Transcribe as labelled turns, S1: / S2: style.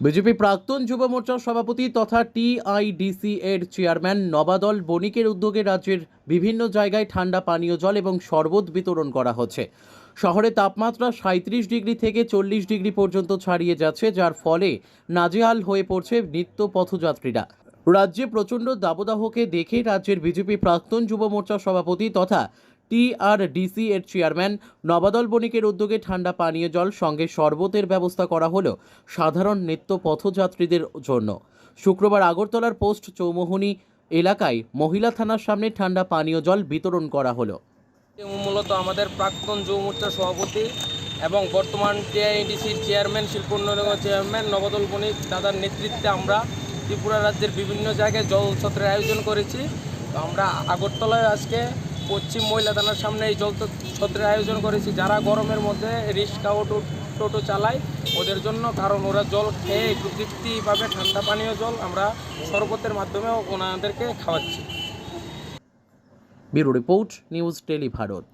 S1: BJP প্রাক্তন যুব মোর্চার সভাপতি তথা টিআইডিসি এর চেয়ারম্যান নবাদল বণিকের উদ্যোগে রাজ্যের বিভিন্ন জায়গায় ঠান্ডা পানীয় জল এবং শরবত বিতরণ করা হচ্ছে। শহরে তাপমাত্রা সাঁত্রিশ ডিগ্রি থেকে চল্লিশ ডিগ্রি পর্যন্ত ছাড়িয়ে যাচ্ছে, যার ফলে নাজেহাল হয়ে পড়ছে নিত্য পথযাত্রীরা। রাজ্যে প্রচণ্ড দাবদাহকে দেখে রাজ্যের বিজেপি প্রাক্তন যুব মোর্চার সভাপতি তথা টিআরডিসি এর চেয়ারম্যান নবাদল বণিকের উদ্যোগে ঠান্ডা পানীয় জল সঙ্গে শরবতের ব্যবস্থা করা হলো সাধারণ নিত্য পথযাত্রীদের জন্য। শুক্রবার আগরতলার পোস্ট চৌমোহনী এলাকায় মহিলা থানার সামনে ঠান্ডা পানীয় জল বিতরণ করা হলো।
S2: মূলত আমাদের প্রাক্তন যুব মোর্চার সভাপতি এবং বর্তমান টিআইডিসির চেয়ারম্যান, শিল্প উন্নয়ন চেয়ারম্যান নবদল বণিক দাদার নেতৃত্বে আমরা ত্রিপুরা রাজ্যের বিভিন্ন জায়গায় জল ছত্রের আয়োজন করেছি। আমরা আগরতলায় আজকে পশ্চিম মহিলা থানার সামনে এই জল ছত্রের আয়োজন করেছি। যারা গরমের মধ্যে রিক্সা অটো টোটো চালায়, ওদের জন্য কারণ ওরা জল খেয়ে একটু ঠান্ডা পানীয় জল আমরা শরবতের মাধ্যমে ওনাদেরকে খাওয়াচ্ছি।
S1: Bureau report, news tele Bharat.